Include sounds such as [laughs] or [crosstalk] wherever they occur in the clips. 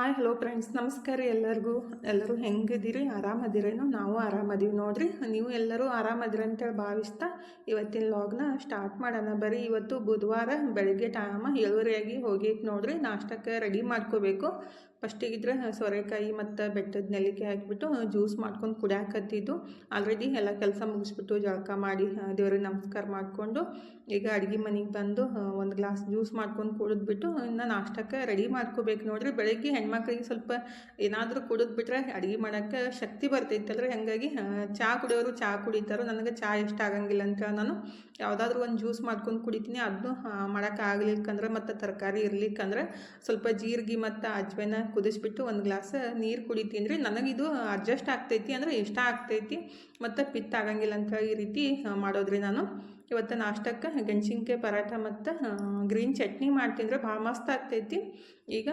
Hi hello friends ನಮಸ್ಕಾರ ಎಲ್ಲರಿಗೂ. ಎಲ್ಲರೂ ಹೆಂಗಿದ್ದೀರಿ? ಆರಾಮದಿರೇನು? ನಾವು ಆರಾಮದೀವಿ ನೋಡಿರಿ. ನೀವು ಎಲ್ಲರೂ ಆರಾಮದಿರಂತೇಳಿ ಭಾವಿಸ್ತಾ ಇವತ್ತಿನ ಲಾಗ್ನ ಸ್ಟಾರ್ಟ್ ಮಾಡೋಣ. ಬರೀ ಇವತ್ತು ಬುಧವಾರ ಬೆಳಗ್ಗೆ ಟೈಮ ಏಳುವರೆಯಾಗಿ ಹೋಗೈತೆ ನೋಡ್ರಿ. ನಾಷ್ಟಕ್ಕೆ ರೆಡಿ ಮಾಡ್ಕೋಬೇಕು. ಫಸ್ಟಿಗಿದ್ರೆ ಸೋರೆಕಾಯಿ ಮತ್ತು ಬೆಟ್ಟದ ನೆಲ್ಲಿಕಾಯಿ ಹಾಕಿಬಿಟ್ಟು ಜ್ಯೂಸ್ ಮಾಡ್ಕೊಂಡು ಕುಡಿಯಾಕತ್ತಿದ್ದು. ಆಲ್ರೆಡಿ ಎಲ್ಲ ಕೆಲಸ ಮುಗಿಸ್ಬಿಟ್ಟು ಜಳಕ ಮಾಡಿ ದೇವ್ರಿಗೆ ನಮಸ್ಕಾರ ಮಾಡಿಕೊಂಡು ಈಗ ಅಡುಗೆ ಮನೆಗೆ ಬಂದು ಒಂದು ಗ್ಲಾಸ್ ಜ್ಯೂಸ್ ಮಾಡ್ಕೊಂಡು ಕುಡಿದ್ಬಿಟ್ಟು ಇನ್ನು ನಾಷ್ಟಕ್ಕೆ ರೆಡಿ ಮಾಡ್ಕೋಬೇಕು ನೋಡ್ರಿ. ಬೆಳಗ್ಗೆ ಹೆಣ್ಮಕ್ಳಿಗೆ ಸ್ವಲ್ಪ ಏನಾದರೂ ಕುಡಿದ್ಬಿಟ್ರೆ ಅಡುಗೆ ಮಾಡೋಕ್ಕೆ ಶಕ್ತಿ ಬರ್ತೈತಲ್ರಿ. ಹಾಗಾಗಿ ಚಹಾ ಕುಡಿಯೋರು ಚಹಾ ಕುಡಿತಾರೋ, ನನಗೆ ಚಹಾ ಇಷ್ಟ ಆಗಂಗಿಲ್ಲ ಅಂತ ನಾನು ಯಾವುದಾದ್ರೂ ಒಂದು ಜ್ಯೂಸ್ ಮಾಡ್ಕೊಂಡು ಕುಡಿತೀನಿ. ಅದನ್ನು ಮಾಡೋಕ್ಕಾಗ್ಲಿಕ್ಕಂದ್ರೆ ಮತ್ತು ತರಕಾರಿ ಇರ್ಲಿಕ್ಕಂದ್ರೆ ಸ್ವಲ್ಪ ಜೀರಿಗೆ ಮತ್ತು ಅಜ್ವೆನ ಕುದಿಸ್ಬಿಟ್ಟು ಒಂದು ಗ್ಲಾಸ್ ನೀರು ಕುಡಿತೀನಿ ರೀ. ನನಗಿದು ಅಡ್ಜಸ್ಟ್ ಆಗ್ತೈತಿ ಅಂದರೆ ಇಷ್ಟ ಆಗ್ತೈತಿ. ಮತ್ತು ಪಿತ್ತ ಆಗಂಗಿಲ್ಲ ಅಂತ ಈ ರೀತಿ ಮಾಡೋದ್ರಿ ನಾನು. ಇವತ್ತು ನಾಷ್ಟಕ್ಕೆ ಗೆಣಸಿನ್ಕಾಯಿ ಪರಾಟ ಮತ್ತು ಗ್ರೀನ್ ಚಟ್ನಿ ಮಾಡ್ತೀನಿ ಭಾಳ ಮಸ್ತ್ ಆಗ್ತೈತಿ. ಈಗ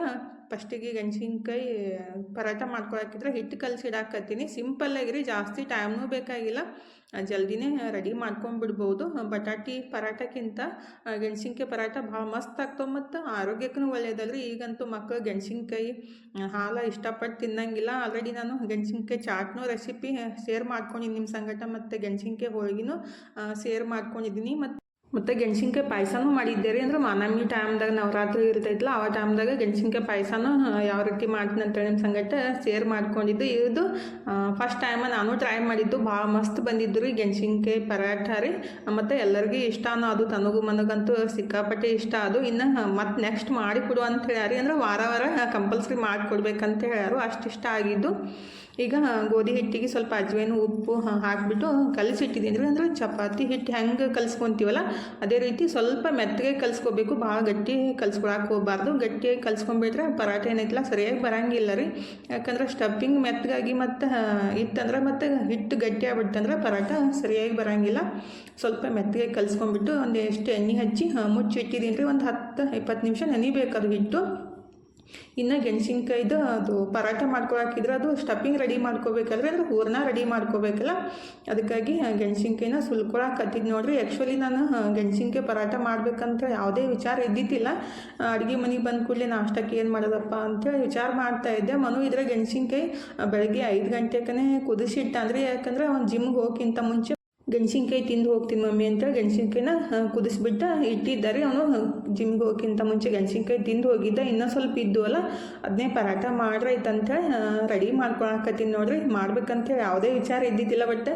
ಫಸ್ಟಿಗೆ ಗೆಣಸಿನ್ಕಾಯಿ ಪರೋಟ ಮಾಡ್ಕೊಳಕಿದ್ರೆ ಹಿಟ್ಟು ಕಲಸಿಡಾಕತ್ತೀನಿ. ಸಿಂಪಲ್ಲಾಗಿ ರೀ ಜಾಸ್ತಿ ಟೈಮ್ನೂ ಬೇಕಾಗಿಲ್ಲ. ಜಲ್ದಿನೇ ರೆಡಿ ಮಾಡ್ಕೊಂಬಿಡ್ಬೋದು. ಬಟಾಟಿ ಪರಾಟಕ್ಕಿಂತ ಗೆಣಸಿನ್ಕಾಯಿ ಪರಾಟ ಭಾಳ ಮಸ್ತ್ ಆಗ್ತಾವೆ ಮತ್ತು ಆರೋಗ್ಯಕ್ಕೂ ಒಳ್ಳೆಯದಲ್ರಿ ಈಗಂತೂ ಮಕ್ಕಳು ಗೆಣಸಿನ್ಕಾಯಿ ಹಾಲು ಇಷ್ಟಪಟ್ಟು ತಿನ್ನಂಗಿಲ್ಲ. ಆಲ್ರೆಡಿ ನಾನು ಗೆಣಸಿನ್ಕಾಯಿ ಚಾಟ್ನೂ ರೆಸಿಪಿ ಶೇರ್ ಮಾಡ್ಕೊಂಡಿದ್ದೀನಿ ನಿಮ್ಮ ಸಂಗಟ ಮತ್ತು ಗೆಣಸಿನ್ಕಾಯಿ ಹೋಳಿಗೆನೂ ಶೇರ್ ಮಾಡ್ಕೊಂಡಿದ್ದೀನಿ ಮತ್ತು ಮತ್ತು ಗೆಣಸಿನ್ಕಾಯಿ ಪಾಯಸನೂ ಮಾಡಿದ್ದೆ ರೀ. ಅಂದ್ರೆ ಮಾನಮಿ ಟೈಮ್ದಾಗ ನವರಾತ್ರಿ ಇರ್ತೈತಲ್ಲ ಆ ಟೈಮ್ದಾಗ ಗೆಣಸಿನ್ಕಾಯಿ ಪಾಯಸನೂ ಯಾವ ರೀತಿ ಮಾಡ್ತೀನಿ ಅಂತೇಳಿ ನಿಮ್ಮ ಸಂಗಟ ಶೇರ್ ಮಾಡ್ಕೊಂಡಿದ್ದು. ಇದು ಫಸ್ಟ್ ಟೈಮ್ ನಾನು ಟ್ರೈ ಮಾಡಿದ್ದು, ಭಾಳ ಮಸ್ತ್ ಬಂದಿದ್ದು ರೀ ಗೆಣಸಿನ್ಕಾಯಿ ಪರಾಠ ರೀ. ಮತ್ತು ಎಲ್ಲರಿಗೂ ಇಷ್ಟನೂ ಅದು ತನಗೂ ಮನಗಂತೂ ಸಿಕ್ಕಾಪಟ್ಟೆ ಇಷ್ಟ ಅದು. ಇನ್ನು ಮತ್ತು ನೆಕ್ಸ್ಟ್ ಮಾಡಿ ಕೊಡು ಅಂತ ಹೇಳ್ಯಾರಿ. ಅಂದ್ರೆ ವಾರ ವಾರ ಕಂಪಲ್ಸರಿ ಮಾಡಿಕೊಡ್ಬೇಕಂತ ಹೇಳ್ಯಾರು. ಅಷ್ಟು ಇಷ್ಟ ಆಗಿದ್ದು. ಈಗ ಗೋಧಿ ಹಿಟ್ಟಿಗೆ ಸ್ವಲ್ಪ ಅಜ್ವೇನು, ಉಪ್ಪು ಹಾಕಿಬಿಟ್ಟು ಕಲಸಿಟ್ಟಿದ್ದೀನಿ. ರೀ ಅಂದ್ರೆ ಚಪಾತಿ ಹಿಟ್ಟು ಹೆಂಗೆ ಕಲಿಸ್ಕೊತೀವಲ್ಲ, ಅದೇ ರೀತಿ ಸ್ವಲ್ಪ ಮೆತ್ತಗೆ ಕಲಿಸ್ಕೋಬೇಕು. ಭಾಳ ಗಟ್ಟಿ ಕಲಿಸ್ಕೊಳಕ್ಕೆ ಹೋಗಬಾರ್ದು. ಗಟ್ಟಿಯಾಗಿ ಕಲಿಸ್ಕೊಂಬಿಟ್ರೆ ಪರಾಟ ಏನೈತಿಲ್ಲ ಸರಿಯಾಗಿ ಬರೋಂಗಿಲ್ಲ ರೀ. ಯಾಕಂದ್ರೆ ಸ್ಟಫಿಂಗ್ ಮೆತ್ತಗಾಗಿ ಮತ್ತು ಇತ್ತಂದ್ರೆ ಮತ್ತು ಹಿಟ್ಟು ಗಟ್ಟಿ ಆಗ್ಬಿಟ್ಟಂದ್ರೆ ಪರಾಟ ಸರಿಯಾಗಿ ಬರೋಂಗಿಲ್ಲ. ಸ್ವಲ್ಪ ಮೆತ್ತಗೆ ಕಲಿಸ್ಕೊಂಬಿಟ್ಟು ಒಂದು ಎಷ್ಟು ಎಣ್ಣೆ ಹಚ್ಚಿ ಮುಚ್ಚಿಟ್ಟಿದ್ದೀನಿ ರೀ. ಒಂದು ಹತ್ತು, ಇಪ್ಪತ್ತು ನಿಮಿಷ ನೆನಿಬೇಕು ಅದು ಹಿಟ್ಟು. ಇನ್ನು ಗೆಣಸಿನ್ಕಾಯ್ದು ಅದು ಪರಾಟ ಮಾಡ್ಕೊಳಕಿದ್ರೆ ಅದು ಸ್ಟಫಿಂಗ್ ರೆಡಿ ಮಾಡ್ಕೋಬೇಕಾದ್ರೆ ಅಂದ್ರೆ ಹೂರಣ ರೆಡಿ ಮಾಡ್ಕೋಬೇಕಲ್ಲ? ಅದಕ್ಕಾಗಿ ಗೆಣಸಿನ್ಕಾಯಿನ ಸುಲ್ಕೊಳಕತ್ತಿದ್ದು ನೋಡಿರಿ. ಆ್ಯಕ್ಚುಲಿ ನಾನು ಗೆಣಸಿನ್ಕಾಯಿ ಪರಾಟ ಮಾಡಬೇಕಂತ ಯಾವುದೇ ವಿಚಾರ ಇದ್ದಿದ್ದಿಲ್ಲ. ಅಡುಗೆ ಮನೆಗೆ ಬಂದ ಕೂಡಲೇ ನಾಷ್ಟಕ್ಕೆ ಏನು ಮಾಡೋದಪ್ಪ ಅಂತೇಳಿ ವಿಚಾರ ಮಾಡ್ತಾ ಇದ್ದೆ. ಮನು ಇದ್ರೆ ಗೆಣಸಿನ್ಕಾಯಿ ಬೆಳಗ್ಗೆ ಐದು ಗಂಟೆಕನೇ ಕುದಿಸಿಟ್ಟ ಅಂದರೆ ಯಾಕಂದ್ರೆ ಅವನು ಜಿಮ್ಗೆ ಹೋಗಿಂತ ಮುಂಚೆ ಗೆಣಸಿನ್ಕಾಯಿ ತಿಂದು ಹೋಗ್ತೀನಿ ಮಮ್ಮಿ ಅಂತ ಗೆಣಸಿನ್ಕಾಯಿನ ಕುದಿಸ್ಬಿಟ್ಟು ಇಟ್ಟಿದ್ದಾರೆ. ಅವನು ಜಿಮ್ಗೆ ಹೋಗೋಕ್ಕಿಂತ ಮುಂಚೆ ಗೆಣಸಿನ್ಕಾಯಿ ತಿಂದು ಹೋಗಿದ್ದ. ಇನ್ನೂ ಸ್ವಲ್ಪ ಇದ್ದು ಅಲ್ಲ ಅದನ್ನೇ ಪರಾಟ ಮಾಡ್ರೈತಂತ ರೆಡಿ ಮಾಡ್ಕೊಳಕತ್ತೀನಿ ನೋಡ್ರಿ. ಮಾಡ್ಬೇಕಂತ ಯಾವುದೇ ವಿಚಾರ ಇದ್ದಿದ್ದಿಲ್ಲ ಬಟ್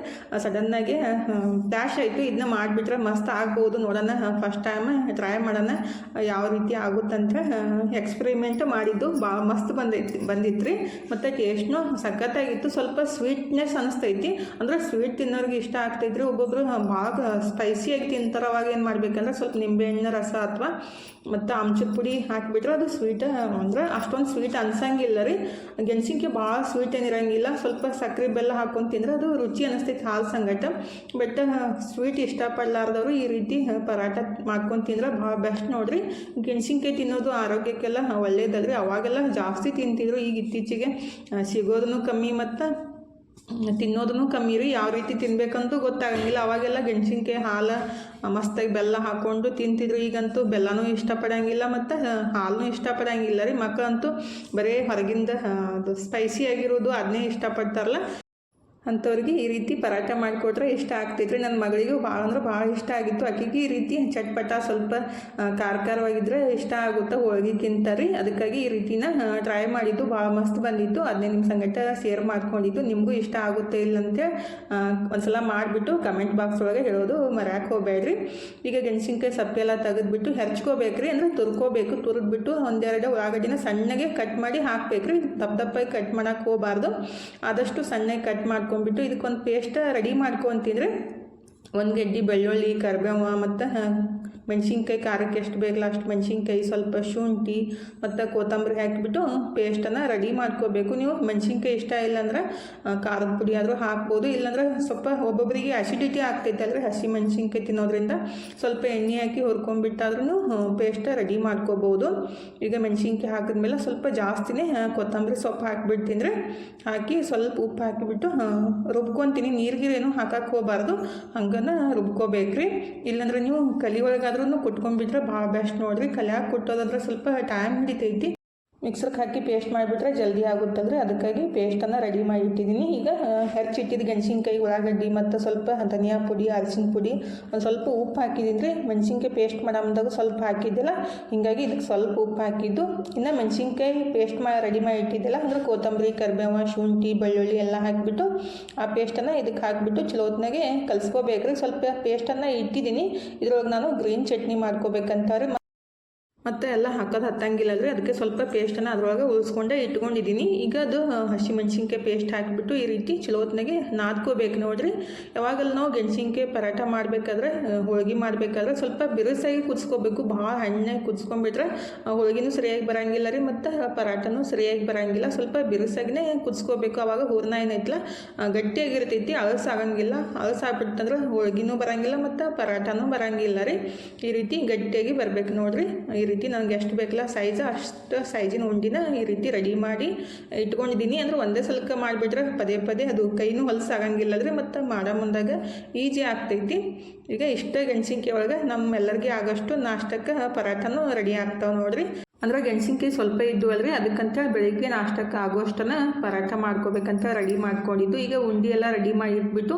ಸಡನ್ನಾಗಿ ಡ್ಯಾಶ್ ಆಯಿತು. ಇದನ್ನ ಮಾಡಿಬಿಟ್ರೆ ಮಸ್ತ್ ಆಗ್ಬೋದು ನೋಡೋಣ. ಫಸ್ಟ್ ಟೈಮ್ ಟ್ರೈ ಮಾಡೋಣ. ಯಾವ ರೀತಿ ಆಗುತ್ತಂತ ಎಕ್ಸ್ಪೆರಿಮೆಂಟ್ ಮಾಡಿದ್ದು ಭಾಳ ಮಸ್ತ್ ಬಂದೈತಿ ಬಂದಿತ್ತು ರೀ ಮತ್ತು ಟೇಸ್ಟ್ನು ಸಖತ್ತಾಗಿತ್ತು. ಸ್ವಲ್ಪ ಸ್ವೀಟ್ನೆಸ್ ಅನಿಸ್ತೈತಿ. ಅಂದ್ರೆ ಸ್ವೀಟ್ ತಿನ್ನೋರಿಗೆ ಇಷ್ಟ ಆಗ್ತೈತಿ ಒಬ್ಬೊಬ್ರು ಭಾಳ ಸ್ಪೈಸಿಯಾಗಿ ತಿಂತಾರೆ. ಅವಾಗ ಏನು ಮಾಡ್ಬೇಕಂದ್ರೆ ಸ್ವಲ್ಪ ನಿಂಬೆಹಣ್ಣಿನ ರಸ ಅಥವಾ ಮತ್ತು ಆಮ್ಚದ ಪುಡಿ ಹಾಕಿಬಿಟ್ರೆ ಅದು ಸ್ವೀಟ್ ಅಂದ್ರೆ ಅಷ್ಟೊಂದು ಸ್ವೀಟ್ ಅನ್ಸಂಗಿಲ್ಲ ರೀ. ಗೆಣಸಿನ್ಕಾಯಿ ಭಾಳ ಸ್ವೀಟ್ ಏನಿರಂಗಿಲ್ಲ ಸ್ವಲ್ಪ ಸಕ್ಕರೆ ಬೆಲ್ಲ ಹಾಕೊಂಡು ತಿಂದರೆ ಅದು ರುಚಿ ಅನಿಸ್ತೈತೆ ಹಾಲು ಸಂಗಟ. ಬಟ್ ಸ್ವೀಟ್ ಇಷ್ಟಪಡಲಾರ್ದವರು ಈ ರೀತಿ ಪರಾಟ ಮಾಡ್ಕೊಂಡು ತಿಂದ್ರೆ ಭಾಳ ಬೆಸ್ಟ್ ನೋಡ್ರಿ. ಗೆಣಸಿನ್ಕಾಯಿ ತಿನ್ನೋದು ಆರೋಗ್ಯಕ್ಕೆಲ್ಲ ಒಳ್ಳೇದಲ್ರಿ. ಅವಾಗೆಲ್ಲ ಜಾಸ್ತಿ ತಿಂತಿದ್ರು. ಈಗ ಇತ್ತೀಚೆಗೆ ಸಿಗೋದನ್ನು ಕಮ್ಮಿ ಮತ್ತು ತಿನ್ನೋದನ್ನು ಕಮ್ಮಿ ರೀ ಯಾವ ರೀತಿ ತಿನ್ಬೇಕಂತೂ ಗೊತ್ತಾಗಂಗಿಲ್ಲ. ಅವಾಗೆಲ್ಲ ಗೆಣಸಿನ್ಕಾಯಿ ಹಾಲು ಮಸ್ತಾಗಿ ಬೆಲ್ಲ ಹಾಕ್ಕೊಂಡು ತಿಂತಿದ್ರು. ಈಗಂತೂ ಬೆಲ್ಲನೂ ಇಷ್ಟಪಡಂಗಿಲ್ಲ ಮತ್ತು ಹಾಲು ಇಷ್ಟಪಡಂಗಿಲ್ಲ ರೀ. ಮಕ್ಕಳಂತೂ ಬರೀ ಹೊರಗಿಂದ ಅದು ಸ್ಪೈಸಿ ಆಗಿರೋದು ಅದನ್ನೇ ಇಷ್ಟಪಡ್ತಾರಲ್ಲ. ಅಂಥವ್ರಿಗೆ ಈ ರೀತಿ ಪರಾಟ ಮಾಡಿಕೊಟ್ರೆ ಇಷ್ಟ ಆಗ್ತೈತ್ರಿ ನನ್ನ ಮಗಳಿಗೂ ಭಾಳ ಅಂದ್ರೆ ಭಾಳ ಇಷ್ಟ ಆಗಿತ್ತು. ಆಕೆಗೆ ಈ ರೀತಿ ಚಟ್ಪಟ ಸ್ವಲ್ಪ ಖಾರ ಖಾರವಾಗಿದ್ರೆ ಇಷ್ಟ ಆಗುತ್ತೆ ಹೋಳಿಗೆಕ್ಕಿಂತ ರೀ. ಅದಕ್ಕಾಗಿ ಈ ರೀತಿನ ಟ್ರೈ ಮಾಡಿದ್ದು. ಭಾಳ ಮಸ್ತ್ ಬಂದಿತ್ತು. ಅದನ್ನೇ ನಿಮ್ಮ ಸಂಗಟ ಶೇರ್ ಮಾಡ್ಕೊಂಡಿದ್ದು. ನಿಮಗೂ ಇಷ್ಟ ಆಗುತ್ತೆ ಇಲ್ಲಂತೆ ಒಂದ್ಸಲ ಮಾಡಿಬಿಟ್ಟು ಕಮೆಂಟ್ ಬಾಕ್ಸ್ ಒಳಗೆ ಹೇಳೋದು ಮರ್ಯಾಕೆ ಹೋಗ್ಬೇಡ್ರಿ. ಈಗ ಗೆಣಸಿನ್ಕಾಯಿ ಸಪ್ಪೆಲ್ಲ ತೆಗೆದ್ಬಿಟ್ಟು ಹೆರ್ಚ್ಕೋಬೇಕ್ರಿ. ಅಂದರೆ ತುರ್ಕೋಬೇಕು. ತುರಿದ್ಬಿಟ್ಟು ಒಂದೆರಡು ಉಳ್ಳಾಗಡ್ಡಿನ ಸಣ್ಣಗೆ ಕಟ್ ಮಾಡಿ ಹಾಕಬೇಕ್ರಿ. ದಪ್ಪ ದಪ್ಪಾಗಿ ಕಟ್ ಮಾಡೋಕೆ ಹೋಗಬಾರ್ದು. ಆದಷ್ಟು ಸಣ್ಣಗೆ ಕಟ್ ಮಾಡ್ಕೊಂಡು ಮಾಡ್ಕೊಂಡ್ಬಿಟ್ಟು ಇದಕ್ಕೊಂದು ಪೇಸ್ಟ ರೆಡಿ ಮಾಡ್ಕೊತಿದ್ರೆ ಒಂದು ಗಡ್ಡಿ ಬೆಳ್ಳುಳ್ಳಿ ಕರ್ಬೇವ ಮತ್ತು ಮೆಣಸಿನ್ಕಾಯಿ, ಖಾರಕ್ಕೆ ಎಷ್ಟು ಬೇಕಲ್ಲ ಅಷ್ಟು ಮೆಣಸಿನ್ಕಾಯಿ, ಸ್ವಲ್ಪ ಶುಂಠಿ, ಮತ್ತು ಕೊತ್ತಂಬರಿ ಹಾಕಿಬಿಟ್ಟು ಪೇಸ್ಟನ್ನು ರೆಡಿ ಮಾಡ್ಕೋಬೇಕು. ನೀವು ಮೆಣಸಿನ್ಕಾಯಿ ಇಷ್ಟ ಇಲ್ಲಾಂದ್ರೆ ಖಾರದ ಪುಡಿ ಆದರೂ ಹಾಕ್ಬೋದು. ಇಲ್ಲಾಂದ್ರೆ ಸ್ವಲ್ಪ ಒಬ್ಬೊಬ್ಬರಿಗೆ ಅಸಿಡಿಟಿ ಆಗ್ತೈತೆ ಅಂದರೆ ಹಸಿ ಮೆಣಸಿನ್ಕಾಯಿ ತಿನ್ನೋದ್ರಿಂದ ಸ್ವಲ್ಪ ಎಣ್ಣೆ ಹಾಕಿ ಹುರ್ಕೊಂಡ್ಬಿಟ್ಟಾದ್ರೂ ಪೇಸ್ಟ ರೆಡಿ ಮಾಡ್ಕೋಬೋದು. ಈಗ ಮೆಣಸಿನ್ಕಾಯಿ ಹಾಕಿದ್ಮೇಲೆ ಸ್ವಲ್ಪ ಜಾಸ್ತಿನೇ ಕೊತ್ತಂಬರಿ ಸೊಪ್ಪು ಹಾಕಿಬಿಡ್ತೀನಿ ಹಾಕಿ ಸ್ವಲ್ಪ ಉಪ್ಪು ಹಾಕಿಬಿಟ್ಟು ರುಬ್ಕೊತೀನಿ. ನೀರಿಗಿರೇನು ಹಾಕಕ್ಕೆ ಹೋಗಬಾರ್ದು. ಹಂಗನ ರುಬ್ಕೋಬೇಕ್ರಿ. ಇಲ್ಲಾಂದ್ರೆ ನೀವು ಕಲಿ ಒಳಗಾದ್ರೂ ಕುಟ್ಕೊಂಡ್ಬಿಟ್ರೆ ಭಾಳ ಬೆಸ್ಟ್ ನೋಡಿರಿ. ಕಲ್ಯಾಕೆ ಕುಟ್ಟೋದಂದ್ರೆ ಸ್ವಲ್ಪ ಟೈಮ್ ಹಿಡಿತೈತಿ. ಮಿಕ್ಸರ್ಗೆ ಹಾಕಿ ಪೇಸ್ಟ್ ಮಾಡಿಬಿಟ್ರೆ ಜಲ್ದಿ ಆಗುತ್ತಂದ್ರೆ ಅದಕ್ಕಾಗಿ ಪೇಸ್ಟನ್ನು ರೆಡಿ ಮಾಡಿ ಇಟ್ಟಿದ್ದೀನಿ ಈಗ ಹೆಚ್ಚಿಟ್ಟಿದ್ದು ಮೆಣಸಿನ್ಕಾಯಿ, ಉಳ್ಳಾಗಡ್ಡಿ ಮತ್ತು ಸ್ವಲ್ಪ ಧನಿಯಾ ಪುಡಿ, ಅರಿಶಿನ ಪುಡಿ, ಒಂದು ಸ್ವಲ್ಪ ಉಪ್ಪು ಹಾಕಿದ್ದೀನಿ ರೀ ಮೆಣಸಿನ್ಕಾಯಿ ಪೇಸ್ಟ್ ಮಾಡಮ್ದಾಗ ಸ್ವಲ್ಪ ಹಾಕಿದ್ದಿಲ್ಲ, ಹೀಗಾಗಿ ಇದಕ್ಕೆ ಸ್ವಲ್ಪ ಉಪ್ಪು ಹಾಕಿದ್ದು. ಇನ್ನು ಮೆಣಸಿನ್ಕಾಯಿ ಪೇಸ್ಟ್ ಮಾಡಿ ರೆಡಿ ಮಾಡಿ ಇಟ್ಟಿದ್ದಿಲ್ಲ ಅಂದ್ರೆ ಕೊತ್ತಂಬರಿ, ಕರಿಬೇವ, ಶುಂಠಿ, ಬೆಳ್ಳುಳ್ಳಿ ಎಲ್ಲ ಹಾಕಿಬಿಟ್ಟು ಆ ಪೇಸ್ಟನ್ನು ಇದಕ್ಕೆ ಹಾಕಿಬಿಟ್ಟು ಚಲೋತ್ನಾಗೆ ಕಲಿಸ್ಕೋಬೇಕ್ರಿ. ಸ್ವಲ್ಪ ಪೇಸ್ಟನ್ನು ಇಟ್ಟಿದ್ದೀನಿ. ಇದ್ರೊಳಗೆ ನಾನು ಗ್ರೀನ್ ಚಟ್ನಿ ಮಾಡ್ಕೋಬೇಕಂತಾರೆ ಮತ್ತು ಎಲ್ಲ ಹಾಕೋದು ಹತ್ತಂಗಿಲ್ಲ ರೀ ಅದಕ್ಕೆ ಸ್ವಲ್ಪ ಪೇಸ್ಟನ್ನು ಅದರೊಳಗೆ ಉಳಿಸ್ಕೊಂಡೆ ಇಟ್ಕೊಂಡಿದ್ದೀನಿ ಈಗ ಅದು ಹಸಿಮೆಣ್ಸಿನ್ಕಾಯಿ ಪೇಸ್ಟ್ ಹಾಕಿಬಿಟ್ಟು ಈ ರೀತಿ ಚಲೋತ್ನಾಗೆ ನಾದ್ಕೋಬೇಕು ನೋಡಿರಿ. ಯಾವಾಗಲೂ ನಾವು ಗೆಣಸಿನ್ಕಾಯಿ ಪರಾಟ ಮಾಡಬೇಕಾದ್ರೆ ಹೋಳಿಗೆ ಮಾಡಬೇಕಾದ್ರೆ ಸ್ವಲ್ಪ ಬಿರುಸಾಗಿ ಕುದಿಸ್ಕೋಬೇಕು. ಭಾಳ ಹಣ್ಣೆ ಕುದಿಸ್ಕೊಂಡ್ಬಿಟ್ರೆ ಹೋಳಿಗೆನೂ ಸರಿಯಾಗಿ ಬರೋಂಗಿಲ್ಲ ರೀ. ಮತ್ತು ಪರಾಟನೂ ಸರಿಯಾಗಿ ಬರೋಂಗಿಲ್ಲ. ಸ್ವಲ್ಪ ಬಿರುಸಾಗಿನೇ ಕುದಿಸ್ಕೋಬೇಕು. ಆವಾಗ ಹೂರ್ಣ ಏನೈತಲ್ಲ ಗಟ್ಟಿಯಾಗಿರ್ತೈತಿ, ಅಳಸಾಗಂಗಿಲ್ಲ. ಅಳಸಾಗ್ಬಿಟ್ಟಂದ್ರೆ ಹೋಳಿಗೆನೂ ಬರೋಂಗಿಲ್ಲ, ಮತ್ತು ಪರಾಟನೂ ಬರೋಂಗಿಲ್ಲ ರೀ. ಈ ರೀತಿ ಗಟ್ಟಿಯಾಗಿ ಬರಬೇಕು ನೋಡಿರಿ. ಈ ರೀತಿ ನನಗೆ ಎಷ್ಟು ಬೇಕಲ್ಲ ಸೈಜ್ ಅಷ್ಟು ಸೈಜಿನ ಉಂಡಿನ ಈ ರೀತಿ ರೆಡಿ ಮಾಡಿ ಇಟ್ಕೊಂಡಿದ್ದೀನಿ. ಅಂದ್ರೆ ಒಂದೇ ಸಲಕ್ಕೆ ಮಾಡಿಬಿಟ್ರೆ ಪದೇ ಪದೇ ಅದು ಕೈನೂ ಹೊಲಸಾಗಂಗಿಲ್ಲ ಅದ್ರೆ ಮತ್ತು ಮಾಡೋ ಮುಂದಾಗ ಈಜಿ ಆಗ್ತೈತಿ. ಈಗ ಇಷ್ಟ ಗೆಣಸಿನ್ಕಾಯಿ ಒಳಗೆ ನಮ್ಮೆಲ್ಲರಿಗೆ ಆಗೋಷ್ಟು ನಾಷ್ಟಕ್ಕೆ ಪರಾಠನೂ ರೆಡಿ ಆಗ್ತಾವೆ ನೋಡಿರಿ. ಅಂದ್ರೆ ಗೆಣಸಿನ್ಕಾಯಿ ಸ್ವಲ್ಪ ಇದ್ದು ಅಲ್ರಿ ಅದಕ್ಕಂತ ಬೆಳಿಗ್ಗೆ ನಾಷ್ಟಕ್ಕೆ ಆಗೋಷ್ಟನ ಪರಾಠ ಮಾಡ್ಕೋಬೇಕಂತ ರೆಡಿ ಮಾಡ್ಕೊಂಡಿದ್ದು. ಈಗ ಉಂಡಿ ಎಲ್ಲ ರೆಡಿ ಮಾಡಿ ಇಟ್ಬಿಟ್ಟು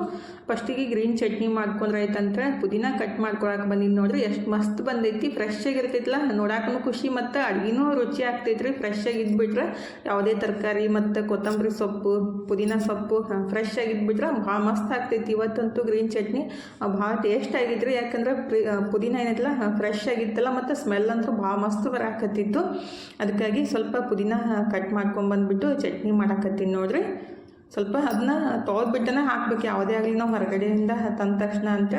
ಫಸ್ಟಿಗೆ ಗ್ರೀನ್ ಚಟ್ನಿ ಮಾಡ್ಕೊಂಡ್ರೆ ಆಯ್ತಂತ ಪುದೀನ ಕಟ್ ಮಾಡ್ಕೊಳಕ್ಕೆ ಬಂದಿದ್ದು ನೋಡ್ರಿ. ಎಷ್ಟು ಮಸ್ತ್ ಬಂದೈತಿ. ಫ್ರೆಶ್ ಆಗಿರ್ತೈತಲ್ಲ ನೋಡಾಕನು ಖುಷಿ ಮತ್ತು ಅಡ್ಗಿನೂ ರುಚಿ ಆಗ್ತೈತ್ರಿ. ಫ್ರೆಶ್ ಆಗಿದ್ಬಿಟ್ರೆ ಯಾವುದೇ ತರಕಾರಿ ಮತ್ತು ಕೊತ್ತಂಬರಿ ಸೊಪ್ಪು, ಪುದೀನ ಸೊಪ್ಪು ಫ್ರೆಶ್ ಆಗಿದ್ಬಿಟ್ರೆ ಭಾಳ ಮಸ್ತ್ ಆಗ್ತೈತಿ. ಇವತ್ತಂತೂ ಗ್ರೀನ್ ಚಟ್ನಿ ಭಾಳ ಟೇಸ್ಟ್ ಆಗಿದ್ರಿ. ಯಾಕಂದ್ರೆ ಪುದೀನ ಏನೈತಲ್ಲ ಫ್ರೆಶ್ ಆಗಿತ್ತಲ್ಲ ಮತ್ತು ಸ್ಮೆಲ್ ಅಂತೂ ಭಾಳ ಮಸ್ತ್ ಅದಕ್ಕಾಗಿ ಸ್ವಲ್ಪ ಪುದೀನ ಕಟ್ ಮಾಡ್ಕೊಂಬಂದ್ಬಿಟ್ಟು ಚಟ್ನಿ ಮಾಡಕತ್ತೀನಿ ನೋಡ್ರಿ. ಸ್ವಲ್ಪ ಅದನ್ನ ತೊಳೆದ್ಬಿಟ್ಟನ ಹಾಕ್ಬೇಕು. ಯಾವುದೇ ಆಗಲಿ ನಾವು ಹೊರಗಡೆಯಿಂದ ತಂದ ತಕ್ಷಣ ಅಂತ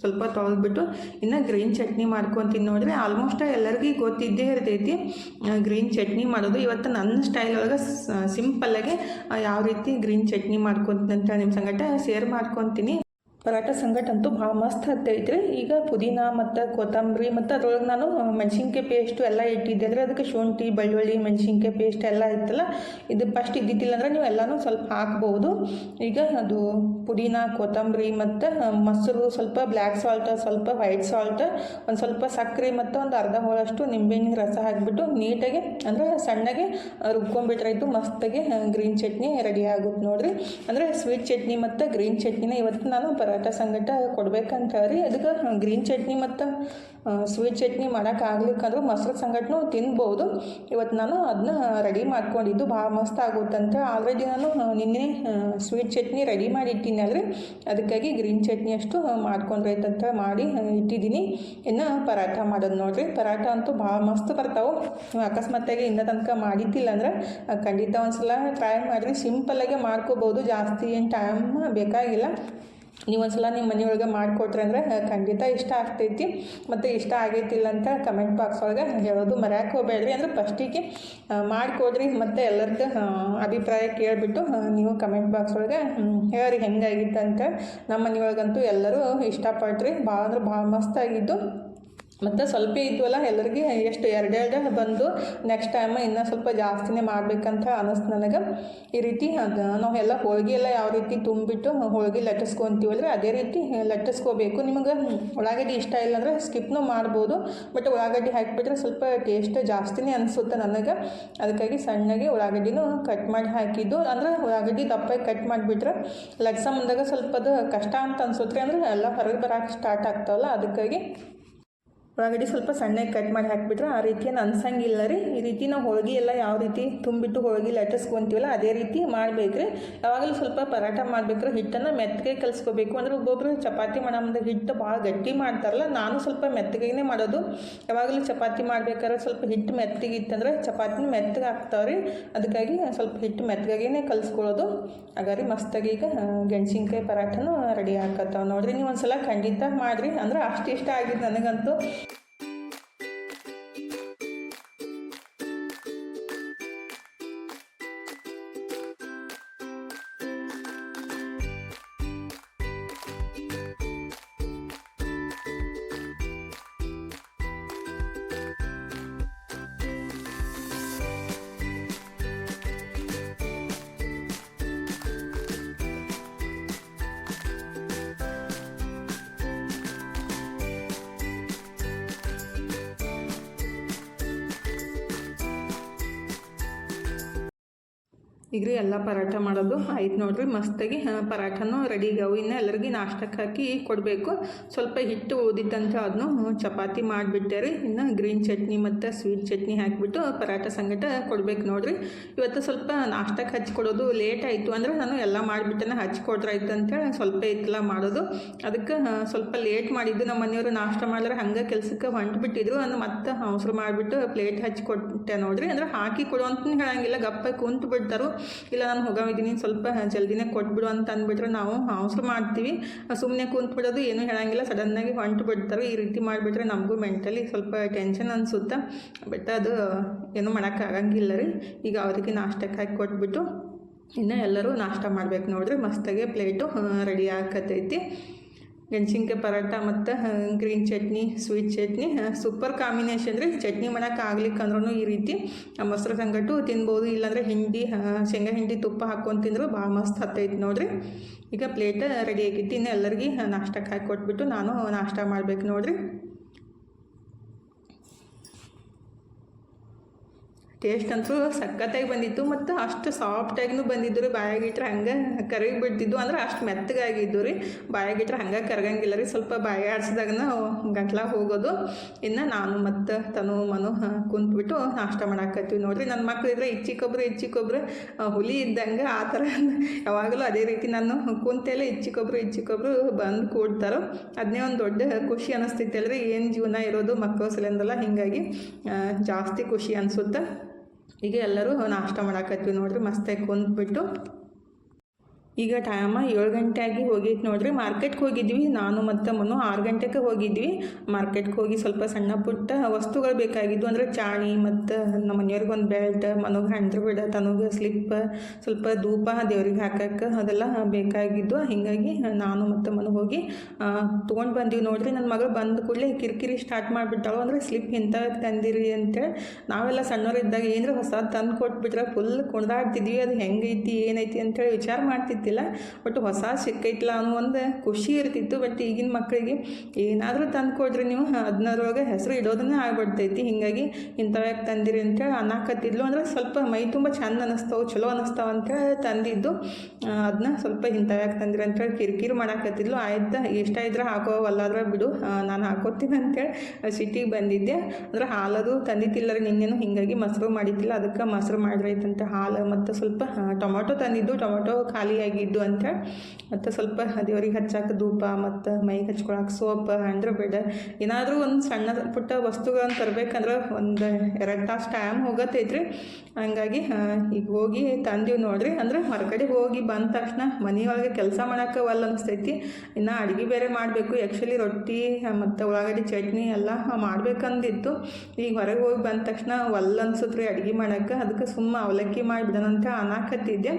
ಸ್ವಲ್ಪ ತೊಳೆದ್ಬಿಟ್ಟು ಇನ್ನು ಗ್ರೀನ್ ಚಟ್ನಿ ಮಾಡ್ಕೊತೀನಿ ನೋಡಿದ್ರೆ ಆಲ್ಮೋಸ್ಟ್ ಎಲ್ಲರಿಗೂ ಗೊತ್ತಿದ್ದೇ ಇರ್ತೈತಿ ಗ್ರೀನ್ ಚಟ್ನಿ ಮಾಡೋದು. ಇವತ್ತು ನನ್ನ ಸ್ಟೈಲ್ ಒಳಗೆ ಸಿಂಪಲ್ಲಾಗೆ ಯಾವ ರೀತಿ ಗ್ರೀನ್ ಚಟ್ನಿ ಮಾಡ್ಕೊತೀನಿ ನಿಮ್ಮ ಸಂಗಟ ಶೇರ್ ಮಾಡ್ಕೊತೀನಿ. ಪರಾಟ ಸಂಗಟ ಅಂತೂ ಭಾಳ ಮಸ್ತ್ ಹತ್ತೈತ್ರಿ ಈಗ ಪುದೀನ ಮತ್ತು ಕೊತ್ತಂಬರಿ ಮತ್ತು ಅದ್ರೊಳಗೆ ನಾನು ಮೆಣಸಿನ್ಕಾಯಿ ಪೇಸ್ಟು ಎಲ್ಲ ಇಟ್ಟಿದ್ದೆ ಅಂದರೆ ಅದಕ್ಕೆ ಶುಂಠಿ, ಬೆಳ್ಳುಳ್ಳಿ, ಮೆಣಸಿನ್ಕಾಯಿ ಪೇಸ್ಟ್ ಎಲ್ಲ ಇತ್ತಲ್ಲ. ಇದು ಫಸ್ಟ್ ಇದ್ದಿದ್ದಿಲ್ಲ ಅಂದರೆ ನೀವು ಎಲ್ಲನೂ ಸ್ವಲ್ಪ ಹಾಕ್ಬೋದು. ಈಗ ಅದು ಪುದೀನ, ಕೊತ್ತಂಬರಿ ಮತ್ತು ಮೊಸರು ಸ್ವಲ್ಪ ಬ್ಲ್ಯಾಕ್ ಸಾಲ್ಟ್ ಸ್ವಲ್ಪ ವೈಟ್ ಸಾಲ್ಟ್ ಒಂದು ಸ್ವಲ್ಪ ಸಕ್ಕರೆ ಮತ್ತು ಒಂದು ಅರ್ಧ ಹೋಳಷ್ಟು ನಿಂಬೆಹಣ್ಣಿನ ರಸ ಹಾಕಿಬಿಟ್ಟು ನೀಟಾಗಿ ಅಂದರೆ ಸಣ್ಣಗೆ ರುಬ್ಕೊಂಡ್ಬಿಟ್ರಾಯ್ತು ಮಸ್ತಾಗಿ ಗ್ರೀನ್ ಚಟ್ನಿ ರೆಡಿ ಆಗುತ್ತೆ ನೋಡಿರಿ. ಅಂದರೆ ಸ್ವೀಟ್ ಚಟ್ನಿ ಮತ್ತು ಗ್ರೀನ್ ಚಟ್ನಿನ ಇವತ್ತು ನಾನು ಪರಾಟ ಸಂಗಟ ಕೊಡ್ಬೇಕಂತ ರೀ. ಅದಕ್ಕೆ ಗ್ರೀನ್ ಚಟ್ನಿ ಮತ್ತು ಸ್ವೀಟ್ ಚಟ್ನಿ ಮಾಡೋಕ್ಕಾಗ್ಲಿಕ್ಕಂದ್ರೆ ಮೊಸರು ಸಂಗಟನೂ ತಿನ್ಬೋದು. ಇವತ್ತು ನಾನು ಅದನ್ನ ರೆಡಿ ಮಾಡ್ಕೊಂಡಿದ್ದು ಭಾಳ ಮಸ್ತ್ ಆಗುತ್ತಂತ ಆಲ್ರೆಡಿ ನಾನು ನಿನ್ನೆ ಸ್ವೀಟ್ ಚಟ್ನಿ ರೆಡಿ ಮಾಡಿ ಇಟ್ಟಿನಿ ಅಲ್ರಿ. ಅದಕ್ಕಾಗಿ ಗ್ರೀನ್ ಚಟ್ನಿ ಅಷ್ಟು ಮಾಡ್ಕೊಂಡ್ರೈತಂತ ಮಾಡಿ ಇಟ್ಟಿದ್ದೀನಿ ಇನ್ನು ಪರಾಠ ಮಾಡೋದು ನೋಡಿರಿ. ಪರಾಠ ಅಂತೂ ಭಾಳ ಮಸ್ತ್ ಬರ್ತಾವೆ. ಅಕಸ್ಮಾತಾಗಿ ಇನ್ನ ತನಕ ಮಾಡಿದ್ದಿಲ್ಲ ಅಂದ್ರೆ ಖಂಡಿತ ಒಂದ್ಸಲ ಟ್ರೈ ಮಾಡಿರಿ. ಸಿಂಪಲ್ಲಾಗೆ ಮಾಡ್ಕೋಬಹುದು ಜಾಸ್ತಿ ಏನು ಟೈಮ್ ಬೇಕಾಗಿಲ್ಲ. ನೀವು ಒಂದ್ಸಲ ನಿಮ್ಮ ಮನೆಯೊಳಗೆ ಮಾಡಿಕೊಟ್ರೆ ಅಂದರೆ ಖಂಡಿತ ಇಷ್ಟ ಆಗ್ತೈತಿ. ಮತ್ತು ಇಷ್ಟ ಆಗೈತಿಲ್ಲ ಅಂತ ಕಮೆಂಟ್ ಬಾಕ್ಸ್ ಒಳಗೆ ಹೇಳೋದು ಮರ್ಯಾಕೆ ಹೋಗಬೇಡ್ರಿ. ಅಂದರೆ ಫಸ್ಟಿಗೆ ಮಾಡಿಕೊಡ್ರಿ. ಮತ್ತು ಎಲ್ಲರದ್ದು ಅಭಿಪ್ರಾಯ ಕೇಳಿಬಿಟ್ಟು ನೀವು ಕಮೆಂಟ್ ಬಾಕ್ಸ್ ಒಳಗೆ ಹೇಳ್ರಿ ಹೆಂಗಾಗಿತ್ತು ಅಂತ ನಮ್ಮ ಮನೆಯೊಳಗಂತೂ ಎಲ್ಲರೂ ಇಷ್ಟಪಟ್ರಿ. ಭಾಳ ಅಂದ್ರೆ ಭಾಳ ಮಸ್ತಾಗಿದ್ದು ಮತ್ತು ಸ್ವಲ್ಪ ಇದ್ವಲ್ಲ ಎಲ್ಲರಿಗೆ ಎಷ್ಟು ಎರಡೆರಡು ಬಂದು ನೆಕ್ಸ್ಟ್ ಟೈಮ್ ಇನ್ನೂ ಸ್ವಲ್ಪ ಜಾಸ್ತಿನೇ ಮಾಡಬೇಕಂತ ಅನ್ನಿಸ್ತು ನನಗೆ. ಈ ರೀತಿ ಅದು. ನಾವು ಎಲ್ಲ ಹೋಳಿಗೆ ಎಲ್ಲ ಯಾವ ರೀತಿ ತುಂಬಿಟ್ಟು ಹೋಳಿಗೆ ಲಟ್ಟಿಸ್ಕೊತೀವಲ್ರಿ ಅದೇ ರೀತಿ ಲಟ್ಟಿಸ್ಕೋಬೇಕು ನಿಮಗೆ ಉಳ್ಳಾಗಡ್ಡಿ ಇಷ್ಟ ಇಲ್ಲ ಅಂದರೆ ಸ್ಕಿಪ್ನೂ ಮಾಡ್ಬೋದು. ಬಟ್ ಉಳ್ಳಾಗಡ್ಡಿ ಹಾಕಿಬಿಟ್ರೆ ಸ್ವಲ್ಪ ಟೇಸ್ಟ್ ಜಾಸ್ತಿನೇ ಅನಿಸುತ್ತೆ ನನಗೆ. ಅದಕ್ಕಾಗಿ ಸಣ್ಣಗೆ ಉಳ್ಳಾಗಡ್ಡಿನೂ ಕಟ್ ಮಾಡಿ ಹಾಕಿದ್ದು. ಅಂದರೆ ಉಳ್ಳಾಗಡ್ಡಿ ದಪ್ಪಾಗಿ ಕಟ್ ಮಾಡಿಬಿಟ್ರೆ ಲಟ್ಸ ಮುಂದಾಗ ಸ್ವಲ್ಪ ಅದು ಕಷ್ಟ ಅಂತ ಅನ್ಸುತ್ತೆ ಅಂದರೆ ಎಲ್ಲ ಹೊರಗೆ ಬರೋಕೆ ಸ್ಟಾರ್ಟ್ ಆಗ್ತಾವಲ್ಲ, ಅದಕ್ಕಾಗಿ ಉಳ್ಳಾಗಡ್ಡಿ ಸ್ವಲ್ಪ ಸಣ್ಣಗೆ ಕಟ್ ಮಾಡಿ ಹಾಕಿಬಿಟ್ರೆ ಆ ರೀತಿ ಏನು ಅನ್ಸಂಗಿಲ್ಲ ರೀ. ಈ ರೀತಿ ನಾವು ಹೋಳಿಗೆ ಎಲ್ಲ ಯಾವ ರೀತಿ ತುಂಬಿಟ್ಟು ಹೋಳಿಗೆ ಲಟ್ಟಿಸ್ಕೊಂತೀವಲ್ಲ ಅದೇ ರೀತಿ ಮಾಡ್ಬೇಕು ರೀ ಯಾವಾಗಲೂ ಸ್ವಲ್ಪ ಪರಾಟ ಮಾಡ್ಬೇಕ್ರೆ ಹಿಟ್ಟನ್ನು ಮೆತ್ತಗೆ ಕಲಿಸ್ಕೋಬೇಕು. ಅಂದ್ರೆ ಒಬ್ಬೊಬ್ರು ಚಪಾತಿ ಮಾಡೋ ಮುಂದೆ ಹಿಟ್ಟು ಭಾಳ ಗಟ್ಟಿ ಮಾಡ್ತಾರಲ್ಲ, ನಾನು ಸ್ವಲ್ಪ ಮೆತ್ತಗೆ ಮಾಡೋದು. ಯಾವಾಗಲೂ ಚಪಾತಿ ಮಾಡ್ಬೇಕಾದ್ರೆ ಸ್ವಲ್ಪ ಹಿಟ್ಟು ಮೆತ್ತಗೆ ಇತ್ತಂದ್ರೆ ಚಪಾತಿನ ಮೆತ್ತಗೆ ಹಾಕ್ತಾವ್ರಿ. ಅದಕ್ಕಾಗಿ ಸ್ವಲ್ಪ ಹಿಟ್ಟು ಮೆತ್ತಗೇನೆ ಕಲಿಸ್ಕೊಳ್ಳೋದು. ಹಾಗಾಗಿ ಮಸ್ತಾಗಿ ಈಗ ಗೆಣಸಿನ್ಕಾಯಿ ಪರಾಟನೂ ರೆಡಿ ಹಾಕತ್ತಾವ ನೋಡ್ರಿ. ನೀವು ಒಂದ್ಸಲ ಖಂಡಿತ ಮಾಡಿರಿ. ಅಂದ್ರೆ ಅಷ್ಟು ಇಷ್ಟ ಆಗಿದೆ ನನಗಂತೂ ಈಗ ರೀ ಎಲ್ಲ ಪರಾಠ ಮಾಡೋದು ಆಯ್ತು ನೋಡಿರಿ. ಮಸ್ತಾಗಿ ಪರಾಠನೂ ಪರಾಟನೂ ರೆಡಿ ಆಗ್ಯಾವು ಇನ್ನು ಎಲ್ಲರಿಗೂ ನಾಷ್ಟಕ್ಕೆ ಹಾಕಿ ಕೊಡಬೇಕು. ಸ್ವಲ್ಪ ಹಿಟ್ಟು ಓದಿತ್ತಂತ ಅದನ್ನು ಚಪಾತಿ ಮಾಡಿಬಿಟ್ಟೆ ರೀ ಇನ್ನು ಗ್ರೀನ್ ಚಟ್ನಿ ಮತ್ತು ಸ್ವೀಟ್ ಚಟ್ನಿ ಹಾಕಿಬಿಟ್ಟು ಪರಾಠ ಸಂಗಟ ಕೊಡ್ಬೇಕು ನೋಡಿರಿ. ಇವತ್ತು ಸ್ವಲ್ಪ ನಾಷ್ಟಕ್ಕೆ ಹಚ್ಕೊಡೋದು ಲೇಟ್ ಆಯಿತು ಅಂದರೆ ನಾನು ಎಲ್ಲ ಮಾಡಿಬಿಟ್ಟನ ಹಚ್ಕೊಡ್ರಾಯ್ತು ಅಂತೇಳಿ ಸ್ವಲ್ಪ ಇತ್ತಲ್ಲ ಮಾಡೋದು. ಅದಕ್ಕೆ ಸ್ವಲ್ಪ ಲೇಟ್ ಮಾಡಿದ್ದು ನಮ್ಮ ಮನೆಯವರು ನಾಷ್ಟ ಮಾಡಿದ್ರೆ ಹಂಗೆ ಕೆಲಸಕ್ಕೆ ಹೊಂಟು ಬಿಟ್ಟಿದ್ರು ಅಂದ್ರೆ ಮತ್ತೆ ಅವಸರು ಮಾಡಿಬಿಟ್ಟು ಪ್ಲೇಟ್ ಹಚ್ಚಿ ಕೊಟ್ಟೆ ನೋಡ್ರಿ. ಅಂದ್ರೆ ಹಾಕಿ ಕೊಡು ಅಂತ ಹೇಳಂಗಿಲ್ಲ. ಗಪ್ಪ ಕುಂತು ಬಿಡ್ತಾರೋ ಇಲ್ಲ, ನಾನು ಹೋಗಿದ್ದೀನಿ ಸ್ವಲ್ಪ ಜಲ್ದಿನೇ ಕೊಟ್ಬಿಡು ಅಂತ ಅಂದ್ಬಿಟ್ರೆ ನಾವು ಅವಸರ ಮಾಡ್ತೀವಿ. ಸುಮ್ಮನೆ ಕುಂತ್ಬಿಡೋದು ಏನು ಏನೂ ಹೇಳಂಗಿಲ್ಲ. ಸಡನ್ನಾಗಿ ಹೊಂಟು ಬಿಡ್ತಾರೆ. ಈ ರೀತಿ ಮಾಡಿಬಿಟ್ರೆ ನಮಗೂ ಮೆಂಟಲಿ ಸ್ವಲ್ಪ ಟೆನ್ಷನ್ ಅನಿಸುತ್ತೆ. ಬಟ್ ಅದು ಏನು ಮಾಡೋಕ್ಕಾಗಂಗಿಲ್ಲ ರೀ. ಈಗ ಅವರಿಗೆ ನಾಷ್ಟಕ್ಕೆ ಹಾಕಿ ಕೊಟ್ಬಿಟ್ಟು, ಇನ್ನು ಎಲ್ಲರೂ ನಾಷ್ಟ ಮಾಡ್ಬೇಕು ನೋಡ್ರಿ ಮಸ್ತಾಗೆ ಪ್ಲೇಟು ರೆಡಿ ಆಕತೈತಿ ಮೆಣಸಿನ್ಕಾಯಿ ಪರೋಟ ಮತ್ತು green chutney sweet chutney super combination ರೀ ಚಟ್ನಿ ಮಾಡೋಕೆ ಆಗ್ಲಿಕ್ಕಂದ್ರೂ ಈ ರೀತಿ ಮೊಸರು ಸಂಗಟು ತಿನ್ಬೋದು, ಇಲ್ಲಾಂದರೆ ಹಿಂಡಿ ಶೇಂಗಾ ಹಿಂಡಿ ತುಪ್ಪ ಹಾಕ್ಕೊಂಡು ತಿಂದರೂ ಭಾಳ ಮಸ್ತ್ ಹತ್ತೈತಿ ನೋಡಿರಿ. ಈಗ ಪ್ಲೇಟ್ ರೆಡಿ ಆಗೈತಿ ಇನ್ನು ಎಲ್ಲರಿಗೆ ನಾಷ್ಟಕ್ಕೆ ಹಾಕಿ ಕೊಟ್ಬಿಟ್ಟು ನಾನು ನಾಷ್ಟ ಮಾಡ್ಬೇಕು ನೋಡ್ರಿ. ಟೇಸ್ಟ್ ಅಂತೂ ಸಖತ್ತಾಗಿ ಬಂದಿತ್ತು ಮತ್ತು ಅಷ್ಟು ಸಾಫ್ಟಾಗಿನೂ ಬಂದಿದ್ದು ರೀ. ಬಾಯಾಗಿಟ್ರೆ ಹಂಗೆ ಕರಗಿ ಬಿಡ್ತಿದ್ದು ಅಂದ್ರೆ ಅಷ್ಟು ಮೆತ್ತಗಾಗಿದ್ದು ರೀ. ಬಾಯಾಗಿಟ್ರೆ ಹಂಗೆ ಕರಗಂಗಿಲ್ಲ ರೀ. ಸ್ವಲ್ಪ ಬಾಯಿ ಆಡ್ಸಿದಾಗನ ಗಂಟ್ಲ ಹೋಗೋದು. ಇನ್ನು ನಾನು ಮತ್ತು ತನು ಮನು ಕುಂತ್ಬಿಟ್ಟು ನಾಷ್ಟ ಮಾಡಾಕತ್ತೀವಿ ನೋಡ್ರಿ. ನನ್ನ ಮಕ್ಳು ಇದ್ರೆ ಇಚ್ಚಿಕೊಬ್ರು ಇಚ್ಚಿಕೊಬ್ರು ಹುಲಿ ಇದ್ದಂಗೆ ಆ ಥರ [laughs] ಯಾವಾಗಲೂ ಅದೇ ರೀತಿ ನಾನು ಕುಂತೆಲ್ಲ ಇಚ್ಚಿಕೊಬ್ರು ಇಚ್ಚಿಕೊಬ್ರು ಬಂದು ಕೂಡ್ತಾರೋ. ಅದನ್ನೇ ಒಂದು ದೊಡ್ಡ ಖುಷಿ ಅನಿಸ್ತೈತೆ ಅಲ್ರಿ ಏನು ಜೀವನ ಇರೋದು ಮಕ್ಕಳು ಸಲಿಂದಲ್ಲ. ಹೀಗಾಗಿ ಜಾಸ್ತಿ ಖುಷಿ ಅನಿಸುತ್ತೆ. ಈಗ ಎಲ್ಲರೂ ನಾಷ್ಟ ಮಾಡಾಕತ್ತೀವಿ ನೋಡ್ರಿ ಮಸ್ತಾಗಿ ಕುಂತ್ಬಿಟ್ಟು. ಈಗ ಟೈಮ ಏಳು ಗಂಟೆ ಆಗಿ ಹೋಗಿತ್ತು ನೋಡ್ರಿ ಮಾರ್ಕೆಟ್ಗೆ ಹೋಗಿದ್ವಿ. ನಾನು ಮತ್ತು ಮನು ಆರು ಗಂಟೆಗೆ ಹೋಗಿದ್ವಿ. ಮಾರ್ಕೆಟ್ಗೆ ಹೋಗಿ ಸ್ವಲ್ಪ ಸಣ್ಣ ಪುಟ್ಟ ವಸ್ತುಗಳು ಬೇಕಾಗಿದ್ವು. ಅಂದರೆ ಚಾಣಿ ಮತ್ತು ನಮ್ಮ ಮನೆಯವ್ರಿಗೆ ಒಂದು ಬೆಲ್ಟ್ ಮನಗೆ ಹಂಡ್ರ ಬಿಡ, ತನಗೆ ಸ್ಲಿಪ್ ಸ್ವಲ್ಪ ಧೂಪ ದೇವ್ರಿಗೆ ಹಾಕಕ್ಕೆ ಅದೆಲ್ಲ ಬೇಕಾಗಿದ್ದು ಹೀಗಾಗಿ ನಾನು ಮತ್ತು ಮನು ಹೋಗಿ ತೊಗೊಂಡು ಬಂದೀವಿ ನೋಡ್ರಿ. ನನ್ನ ಮಗಳು ಬಂದ ಕೂಡಲೇ ಕಿರಿಕಿರಿ ಸ್ಟಾರ್ಟ್ ಮಾಡಿಬಿಟ್ಟಾಳು. ಅಂದರೆ ಸ್ಲಿಪ್ ಇಂಥ ತಂದಿರಿ ಅಂತೇಳಿ ನಾವೆಲ್ಲ ಸಣ್ಣವರಿದ್ದಾಗ ಏನರ ಹೊಸ ತಂದು ಕೊಟ್ಬಿಟ್ರೆ ಫುಲ್ ಕುಣಿದಾಡ್ತಿದ್ವಿ ಅದು ಹೆಂಗೈತಿ, ಏನೈತಿ ಅಂತೇಳಿ ವಿಚಾರ ಮಾಡ್ತಿದ್ದಿಲ್ಲ ಬಟ್ ಹೊಸ ಸಿಕ್ಕೈತಿಲ್ಲ ಅನ್ನೋ ಒಂದು ಖುಷಿ ಇರ್ತಿತ್ತು. ಬಟ್ ಈಗಿನ ಮಕ್ಕಳಿಗೆ ಏನಾದರೂ ತಂದು ಕೊಡ್ರಿ ನೀವು. ಅದನ್ನರೊಳಗೆ ಹೆಸರು ಇಡೋದನ್ನೇ ಆಗ್ಬಿಡ್ತೈತಿ. ಹೀಗಾಗಿ ಇಂಥವ್ಯಾಗ ತಂದಿರಿ ಅಂತೇಳಿ ಅನ್ನಾಕತ್ತಿದ್ಲು. ಅಂದ್ರೆ ಸ್ವಲ್ಪ ಮೈ ತುಂಬ ಚೆಂದ ಅನ್ನಿಸ್ತಾವೆ ಚಲೋ ಅನ್ನಿಸ್ತಾವೆ ಅಂತೇಳಿ ತಂದಿದ್ದು. ಅದನ್ನ ಸ್ವಲ್ಪ ಇಂಥವ್ಯಾಗ ತಂದಿರಿ ಅಂತೇಳಿ ಕಿರಿಕಿರಿ ಮಾಡಾಕತ್ತಿದ್ಲು. ಆಯ್ತು, ಇಷ್ಟ ಇದ್ರೆ ಹಾಕೋವಲ್ಲಾದ್ರೆ ಬಿಡು. ನಾನು ಹಾಕೋತೀನಿ ಅಂತೇಳಿ ಸಿಟಿಗೆ ಬಂದಿದ್ದೆ. ಅಂದ್ರೆ ಹಾಲದು ತಂದಿದ್ದಿಲ್ಲ ರೀ ನಿನ್ನೇನು. ಹೀಗಾಗಿ ಮೊಸರು ಮಾಡಿದ್ದಿಲ್ಲ ಅದಕ್ಕೆ ಮೊಸರು ಮಾಡಿರೈತಂತೆ ಹಾಲು. ಮತ್ತು ಸ್ವಲ್ಪ ಟೊಮೊಟೊ ತಂದಿದ್ದು. ಟೊಮೊಟೊ ಖಾಲಿ ಆಗಿದ್ದು ಅಂತೇಳಿ ಮತ್ತು ಸ್ವಲ್ಪ ದೇವ್ರಿಗೆ ಹಚ್ಚಾಕ ಧೂಪ ಮತ್ತು ಮೈಗೆ ಹಚ್ಕೊಳಕ್ಕೆ ಸೋಪ್ ಅಂದ್ರೆ ಬೇಡ, ಏನಾದರೂ ಒಂದು ಸಣ್ಣ ಪುಟ್ಟ ವಸ್ತುಗಳನ್ನು ತರಬೇಕಂದ್ರೆ ಒಂದು ಎರಡು ತಾಸು ಟೈಮ್ ಹೋಗತ್ತೈತ್ರಿ. ಹಂಗಾಗಿ ಈಗ ಹೋಗಿ ತಂದೀವಿ ನೋಡ್ರಿ. ಅಂದ್ರೆ ಹೊರಗಡೆ ಹೋಗಿ ಬಂದ ತಕ್ಷಣ ಮನೆಯೊಳಗೆ ಕೆಲಸ ಮಾಡೋಕೆ ಒಲ್ಲ ಅನಿಸ್ತೈತಿ. ಇನ್ನು ಅಡುಗೆ ಬೇರೆ ಮಾಡಬೇಕು. ಆ್ಯಕ್ಚುಲಿ ರೊಟ್ಟಿ ಮತ್ತು ಉಳ್ಳಾಗಡ್ಡಿ ಚಟ್ನಿ ಎಲ್ಲ ಮಾಡ್ಬೇಕಂದಿತ್ತು. ಈಗ ಹೊರಗೆ ಹೋಗಿ ಬಂದ ತಕ್ಷಣ ಒಲ್ಲ ಅನ್ಸುತ್ತೆ ರೀ ಅಡುಗೆ ಮಾಡೋಕೆ. ಅದಕ್ಕೆ ಸುಮ್ಮ ಅವಲಕ್ಕಿ ಮಾಡಿಬಿಡೋಣ ಅಂತ ಅನ್ನಕತ್ತಿದ್ದೆ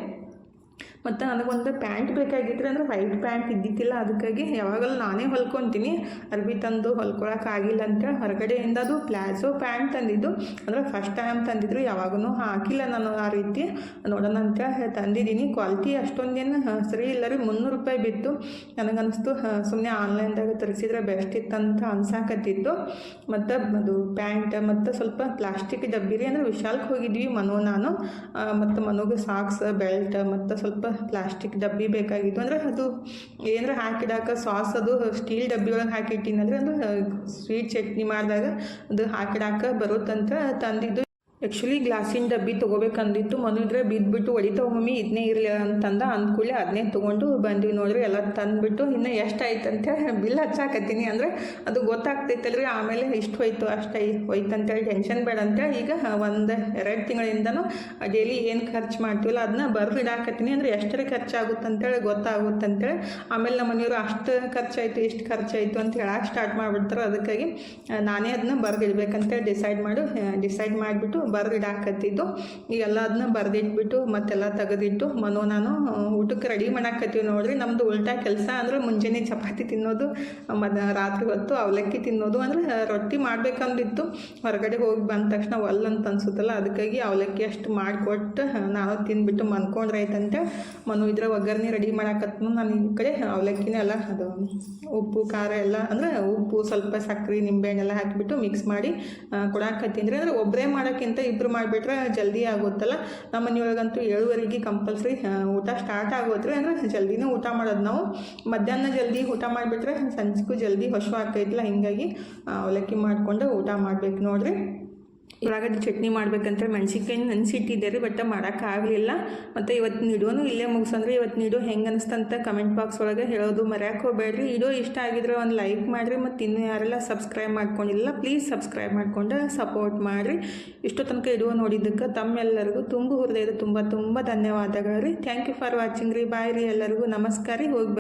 ಮತ್ತು ನನಗೊಂದು ಪ್ಯಾಂಟ್ ಬೇಕಾಗಿತ್ತು ಅಂದ್ರೆ ವೈಟ್ ಪ್ಯಾಂಟ್ ಇದ್ದಿದ್ದಿಲ್ಲ, ಅದಕ್ಕಾಗಿ ಯಾವಾಗಲೂ ನಾನೇ ಹೊಲ್ಕೊತೀನಿ. ಅರ್ಬಿ ತಂದು ಹೊಲ್ಕೊಳಕ್ಕೆ ಆಗಿಲ್ಲ ಅಂತೇಳಿ ಹೊರಗಡೆಯಿಂದ ಅದು ಪ್ಲಾಜೋ ಪ್ಯಾಂಟ್ ತಂದಿದ್ದು. ಅಂದರೆ ಫಸ್ಟ್ ಟೈಮ್ ತಂದಿದ್ರು ಯಾವಾಗೂ ಹಾಕಿಲ್ಲ ನಾನು ಆ ರೀತಿ. ನೋಡೋಣ ಅಂತ ತಂದಿದ್ದೀನಿ. ಕ್ವಾಲಿಟಿ ಅಷ್ಟೊಂದೇನು ಸರಿ ಇಲ್ಲ ರೀ, ಮುನ್ನೂರು ರೂಪಾಯಿ ಬಿತ್ತು. ನನಗನ್ನಿಸ್ತು ಸುಮ್ಮನೆ ಆನ್ಲೈನ್ದಾಗ ತರಿಸಿದ್ರೆ ಬೆಸ್ಟ್ ಇತ್ತಂತ ಅನ್ಸಾಕತ್ತಿತ್ತು. ಮತ್ತು ಅದು ಪ್ಯಾಂಟ್, ಮತ್ತು ಸ್ವಲ್ಪ ಪ್ಲಾಸ್ಟಿಕ್ ಡಬ್ಬಿರಿ, ಅಂದರೆ ವಿಶಾಲ್ಗೆ ಹೋಗಿದ್ವಿ ಮನೋ ನಾನು. ಮತ್ತು ಮನೋಗೆ ಸಾಕ್ಸ್, ಬೆಲ್ಟ್, ಮತ್ತು ಸ್ವಲ್ಪ ಪ್ಲಾಸ್ಟಿಕ್ ಡಬ್ಬಿ ಬೇಕಾಗಿತ್ತು. ಅಂದರೆ ಅದು ಏನಾರ ಹಾಕಿಡಾಕ ಸಾಸ್ ಅದು ಸ್ಟೀಲ್ ಡಬ್ಬಿ ಒಳಗೆ ಹಾಕಿಟ್ಟಿನಂದ್ರೆ ಅದು ಸ್ವೀಟ್ ಚಟ್ನಿ ಮಾಡಿದಾಗ ಅದು ಹಾಕಿಡಾಕ ಬರುತ್ತಂತ ತಂದಿದ್ದು. ಆ್ಯಕ್ಚುಲಿ ಗ್ಲಾಸಿನ ಡಬ್ಬಿ ತೊಗೋಬೇಕಂದಿತ್ತು. ಮನು ಇದ್ರೆ ಬಿದ್ದುಬಿಟ್ಟು ಹೊಡಿತಾ ಮಮ್ಮಿ ಇದನ್ನೇ ಇರಲಿ ಅಂತಂದ. ಅಂದ್ಕೊಳ್ಳಿ ಅದನ್ನೇ ತೊಗೊಂಡು ಬಂದ್ವಿ ನೋಡ್ರಿ, ಎಲ್ಲ ತಂದುಬಿಟ್ಟು ಇನ್ನೂ ಎಷ್ಟು ಆಯ್ತು ಅಂತ ಬಿಲ್ ಹಚ್ಚಾಕತ್ತೀನಿ ಅಂದರೆ ಅದು ಗೊತ್ತಾಗ್ತೈತಲ್ರಿ ಆಮೇಲೆ ಇಷ್ಟು ಹೋಯ್ತು, ಅಷ್ಟು ಹೋಯ್ತು ಅಂತೇಳಿ ಟೆನ್ಷನ್ ಬೇಡ ಅಂತೇಳಿ ಈಗ ಒಂದು ಎರಡು ತಿಂಗಳಿಂದನೂ ಡೈಲಿ ಏನು ಖರ್ಚು ಮಾಡ್ತೀವಲ್ಲ ಅದನ್ನ ಬರ್ದಿಡಾಕತ್ತೀನಿ ಅಂದರೆ ಎಷ್ಟರ ಖರ್ಚಾಗುತ್ತೆ ಅಂತೇಳಿ ಗೊತ್ತಾಗುತ್ತೆ ಅಂತೇಳಿ ಆಮೇಲೆ ನಮ್ಮ ಮನೆಯವರು ಅಷ್ಟು ಖರ್ಚಾಯಿತು, ಇಷ್ಟು ಖರ್ಚಾಯಿತು ಅಂತ ಹೇಳಕ್ಕೆ ಸ್ಟಾರ್ಟ್ ಮಾಡಿಬಿಡ್ತಾರೆ. ಅದಕ್ಕಾಗಿ ನಾನೇ ಅದನ್ನ ಬರ್ದಿಡ್ಬೇಕಂತೇಳಿ ಡಿಸೈಡ್ ಮಾಡು ಡಿಸೈಡ್ ಮಾಡಿಬಿಟ್ಟು ಬರ್ದು ಇಡಾಕತ್ತಿದ್ದು ಈಗೆಲ್ಲ ಅದನ್ನ ಬರೆದಿಟ್ಬಿಟ್ಟು ಮತ್ತೆಲ್ಲ ತೆಗೆದಿಟ್ಟು ಮನೋ ನಾನು ಊಟಕ್ಕೆ ರೆಡಿ ಮಾಡಾಕತ್ತೀವಿ ನೋಡ್ರಿ. ನಮ್ಮದು ಉಲ್ಟಾ ಕೆಲಸ ಅಂದ್ರೆ ಮುಂಜಾನೆ ಚಪಾತಿ ತಿನ್ನೋದು, ಮದ, ರಾತ್ರಿ ಹೊತ್ತು ಅವಲಕ್ಕಿ ತಿನ್ನೋದು ಅಂದ್ರೆ ರೊಟ್ಟಿ ಮಾಡ್ಬೇಕಂದಿತ್ತು. ಹೊರಗಡೆ ಹೋಗಿ ಬಂದ ತಕ್ಷಣ ಒಲ್ ಅಂತ ಅನ್ಸುತ್ತಲ್ಲ, ಅದಕ್ಕಾಗಿ ಅವಲಕ್ಕಿ ಅಷ್ಟು ಮಾಡಿಕೊಟ್ಟು ನಾನು ತಿಂದ್ಬಿಟ್ಟು ಆಯ್ತಂತೆ ಮನು ಇದ್ರ ಒಗ್ಗರಣೆ ರೆಡಿ ಮಾಡಾಕತ್ನು ನಾನು ಈ ಕಡೆ. ಅವಲಕ್ಕಿನೇ ಎಲ್ಲ ಅದು, ಉಪ್ಪು, ಖಾರ ಎಲ್ಲ ಅಂದ್ರೆ ಉಪ್ಪು, ಸ್ವಲ್ಪ ಸಕ್ಕರೆ ನಿಂಬೆಹಣ್ಣೆಲ್ಲ ಹಾಕಿಬಿಟ್ಟು ಮಿಕ್ಸ್ ಮಾಡಿ ಕೊಡಾಕತ್ತೀನಿ ಅಂದ್ರೆ ಒಬ್ಬರೇ ಮಾಡೋಕ್ಕಿಂತ ಗಂಟೆ ಇಬ್ಬರು ಮಾಡಿಬಿಟ್ರೆ ಜಲ್ದಿ ಆಗುತ್ತಲ್ಲ? ನಮ್ಮ ಮನೆಯೊಳಗಂತೂ ಏಳುವರೆಗೆ ಕಂಪಲ್ಸರಿ ಊಟ ಸ್ಟಾರ್ಟ್ ಆಗೋದ್ರಿ ಅಂದ್ರೆ ಜಲ್ದಿನೇ ಊಟ ಮಾಡೋದು ನಾವು. ಮಧ್ಯಾಹ್ನ ಜಲ್ದಿ ಊಟ ಮಾಡಿಬಿಟ್ರೆ ಸಂಜೆಗೂ ಜಲ್ದಿ ಹೊಸ ಆಗ್ತೈತಲ್ಲ ಹಿಂಗಾಗಿ ಅವಲಕ್ಕಿ ಮಾಡಿಕೊಂಡು ಊಟ ಮಾಡ್ಬೇಕು ನೋಡ್ರಿ. ಉಳ್ಳಾಗಡ್ಡಿ ಚಟ್ನಿ ಮಾಡ್ಬೇಕಂತ ಮೆಣಸಿನ್ಕಾಯಿ ನೆನೆಸಿಟ್ಟಿದ್ದೆ ರೀ ಬಟ್ ಮಾಡೋಕ್ಕಾಗಲಿಲ್ಲ. ಮತ್ತು ಇವತ್ತು ವಿಡಿಯೋನು ಇಲ್ಲೇ ಮುಗಿಸಂದ್ರೆ ಇವತ್ತು ನೀಡೋ, ಹೆಂಗೆ ಅನಿಸ್ತಂತ ಕಮೆಂಟ್ ಬಾಕ್ಸ್ ಒಳಗೆ ಹೇಳೋದು ಮರ್ಯಾಕೆ ಹೋಗ್ಬೇಡ್ರಿ. ಇಡೋ ಇಷ್ಟ ಆಗಿದ್ರೆ ಒಂದು ಲೈಕ್ ಮಾಡಿರಿ, ಮತ್ತು ಇನ್ನೂ ಯಾರೆಲ್ಲ ಸಬ್ಸ್ಕ್ರೈಬ್ ಮಾಡ್ಕೊಂಡಿಲ್ಲ ಪ್ಲೀಸ್ ಸಬ್ಸ್ಕ್ರೈಬ್ ಮಾಡ್ಕೊಂಡು ಸಪೋರ್ಟ್ ಮಾಡಿರಿ. ಇಷ್ಟು ತನಕ ಇಡುವ ನೋಡಿದ್ದಕ್ಕೆ ತಮ್ಮೆಲ್ಲರಿಗೂ ತುಂಬು ಹೃದಯದ ತುಂಬ ತುಂಬ ಧನ್ಯವಾದಗಳು ರೀ. ಥ್ಯಾಂಕ್ ಯು ಫಾರ್ ವಾಚಿಂಗ್ ರೀ. ಬಾಯ್ ರೀ ಎಲ್ಲರಿಗೂ. ನಮಸ್ಕಾರ ರೀ. ಹೋಗಿ